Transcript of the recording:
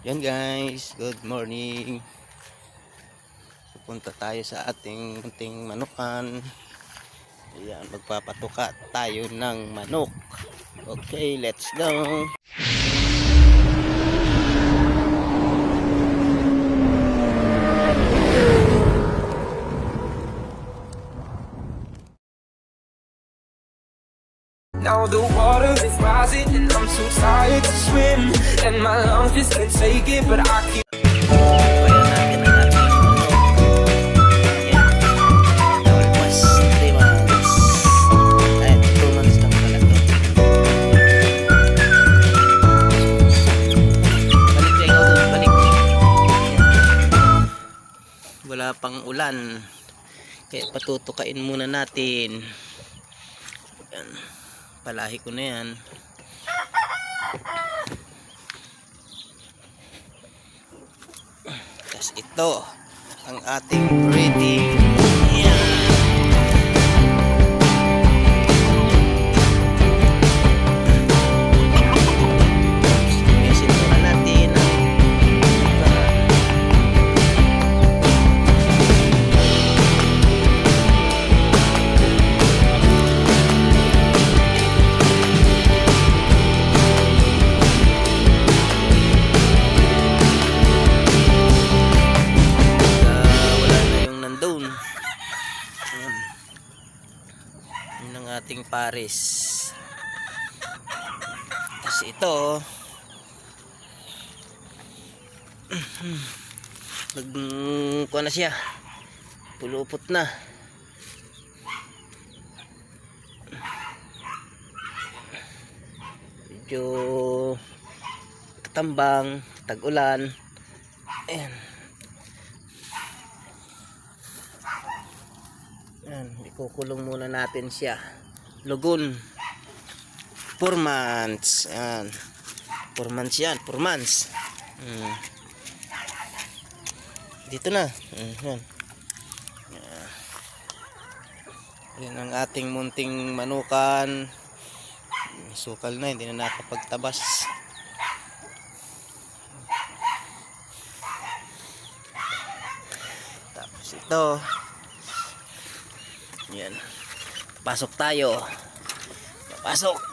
Yan guys, good morning. Pupunta tayo sa ating munting manukan. Ayan, magpapatuka tayo ng manok. Okay, let's go. Now the water is rising and I'm too tired to swim And my lungs just can't take it but I keep Bayan natin ang ating manok. Ayan. Almost 3 months. Ay, 2 months lang pala to. Balik ka ikaw doon, balik. Ayan. Wala pang ulan. Kaya patutukain muna natin. Ayan. Palahi ko na yan. Tapos ito, ang ating breeding. Ating pares. Tapos ito, nag kuha na siya. Pulupot na. Medyo katambang, tag-ulan. Ayan. Yan, ikukulong muna natin siya. Lugon. 4 months. Yan. 4 months yan. 4 months. Hmm. Dito na. Hmm, yan. Yan. Ang ating munting manukan. Sukal na, hindi na nakapagtabas. Tapos ito. Yan. Pasok tayo. Pasok.